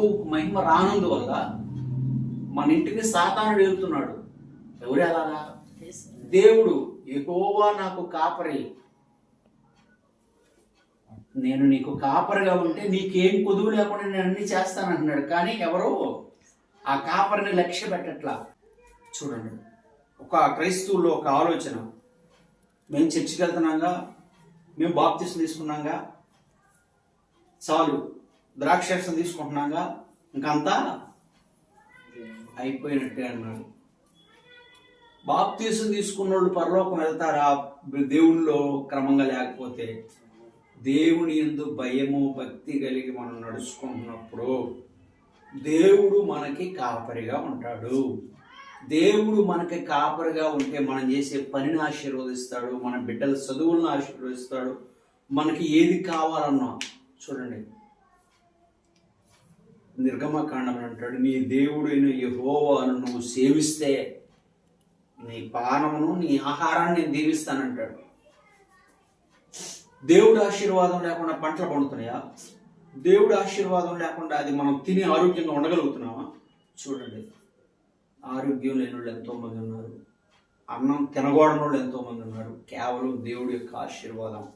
మహిమ రానందువల్ల మన ఇంటిని సాతానుడు వెళ్తున్నాడు ఎవరు అలాగా దేవుడు ఎగోవా నాకు కాపరి. నేను నీకు కాపరిగా ఉంటే నీకేం కొదువు లేకుండా నేను అన్ని చేస్తానంటున్నాడు కానీ ఎవరు ఆ కాపరిని లక్ష్య పెట్టట్లా. చూడండి ఒక క్రైస్తవుల్లో ఒక ఆలోచన. మేము చర్చికి వెళ్తున్నాగా మేము బాప్తిసం తీసుకున్నాగా. చాలు ద్రాక్షరసం తీసుకుంటున్నాగా. ఇంకంతా అయిపోయినట్టే అన్నాడు. బాప్తీసం తీసుకున్నోళ్ళు పరలోకం వెళ్తారా? దేవునిలో క్రమంగా లేకపోతే దేవుని ఎందు భయము భక్తి కలిగి మనం నడుచుకుంటున్నప్పుడు దేవుడు మనకి కాపరిగా ఉంటాడు. దేవుడు మనకి కాపరిగా ఉంటే మనం చేసే పనిని ఆశీర్వదిస్తాడు. మన బిడ్డల చదువులను ఆశీర్వదిస్తాడు. మనకి ఏది కావాలన్నా చూడండి. నిర్గమకాండం అంటాడు. నీ దేవుడైన యహోవాను నువ్వు సేవిస్తే నీ పానమును నీ ఆహారాన్ని నేను దీవిస్తానంటాడు. దేవుడు ఆశీర్వాదం లేకుండా పంటలు పండుతున్నాయా? దేవుడు ఆశీర్వాదం లేకుండా అది మనం తిని ఆరోగ్యంగా ఉండగలుగుతున్నామా? చూడండి. ఆరోగ్యం లేని వాళ్ళు ఎంతోమంది ఉన్నారు. అన్నం తినకూడని వాళ్ళు ఎంతోమంది ఉన్నారు. కేవలం దేవుడి యొక్క ఆశీర్వాదం.